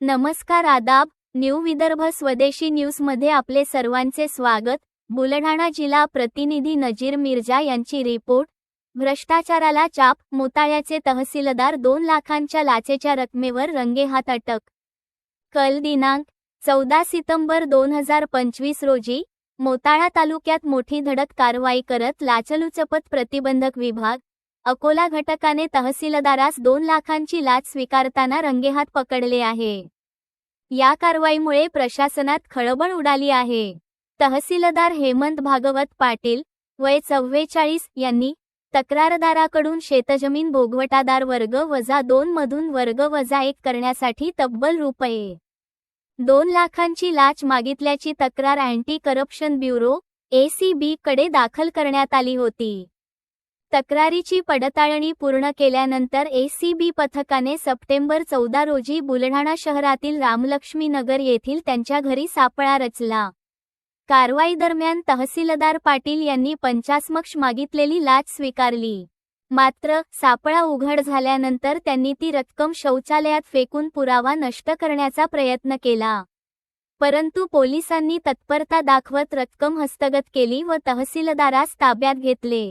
नमस्कार आदाब न्यू विदर्भ स्वदेशी न्यूजमध्ये आपले सर्वांचे स्वागत. बुलढाणा जिल्हा प्रतिनिधी नजीर मिर्जा यांची रिपोर्ट. भ्रष्टाचाराला चाप मोताळ्याचे तहसीलदार दोन लाखांच्या लाचेच्या रकमेवर रंगेहात अटक. कल दिनांक चौदा सितंबर दोन हजार पंचवीस रोजी मोताळा तालुक्यात मोठी धडक कारवाई करत लाचलुचपत प्रतिबंधक विभाग अकोला घटकाने तहसीलदारास दोन लाखांची लाच स्वीकारताना रंगेहात पकडले आहे. या कारवाईमुळे प्रशासनात खळबळ उडाली आहे. तहसीलदार हेमंत भागवत पाटील वय चव्वेचाळीस यांनी तक्रारदाराकडून शेतजमीन भोगवटादार वर्ग वजा दोन मधून वर्ग वजा एक करण्यासाठी तब्बल रुपये दोन लाखांची लाच मागितल्याची तक्रार अँटी करप्शन ब्युरो एसीबी कडे दाखल करण्यात आली होती. तक्रारीची पडताळणी पूर्ण केल्यानंतर एसीबी पथकाने सप्टेंबर चौदा रोजी बुलढाणा शहरातील रामलक्ष्मी नगर येथील त्यांच्या घरी सापळा रचला. कारवाई दरम्यान तहसीलदार पाटील यांनी पंचासमक्ष मागितलेली लाच स्वीकारली. मात्र सापळा उघड झाल्यानंतर त्यांनी ती रक्कम शौचालयात फेकून पुरावा नष्ट करण्याचा प्रयत्न केला. परंतु पोलिसांनी तत्परता दाखवत रक्कम हस्तगत केली व तहसीलदारास ताब्यात घेतले.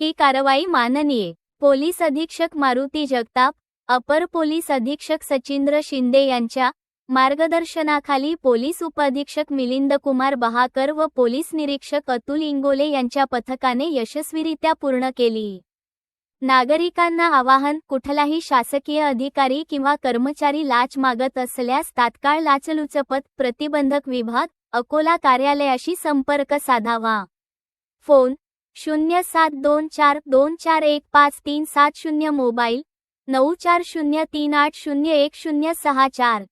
ही कारवाई माननीय पोलीस अधीक्षक मारुती जगताप अपर पोलीस अधीक्षक सचिंद्र शिंदे यांच्या मार्गदर्शनाखाली पोलीस उपअधीक्षक मिलिंद कुमार बहाकर व पोलीस निरीक्षक अतुल इंगोले यांच्या पथकाने यशस्वीरित्या पूर्ण केली. नागरिकांना आवाहन कुठलाही शासकीय अधिकारी किंवा कर्मचारी लाच मागत असल्यास तात्काळ लाचलुचपत प्रतिबंधक विभाग अकोला कार्यालयाशी संपर्क साधावा. फोन शून्य सात दोन चार दोन चार एक पाच तीन सात शून्य मोबाईल नऊ चार शून्य तीन आठ शून्य एक शून्य सहा चार.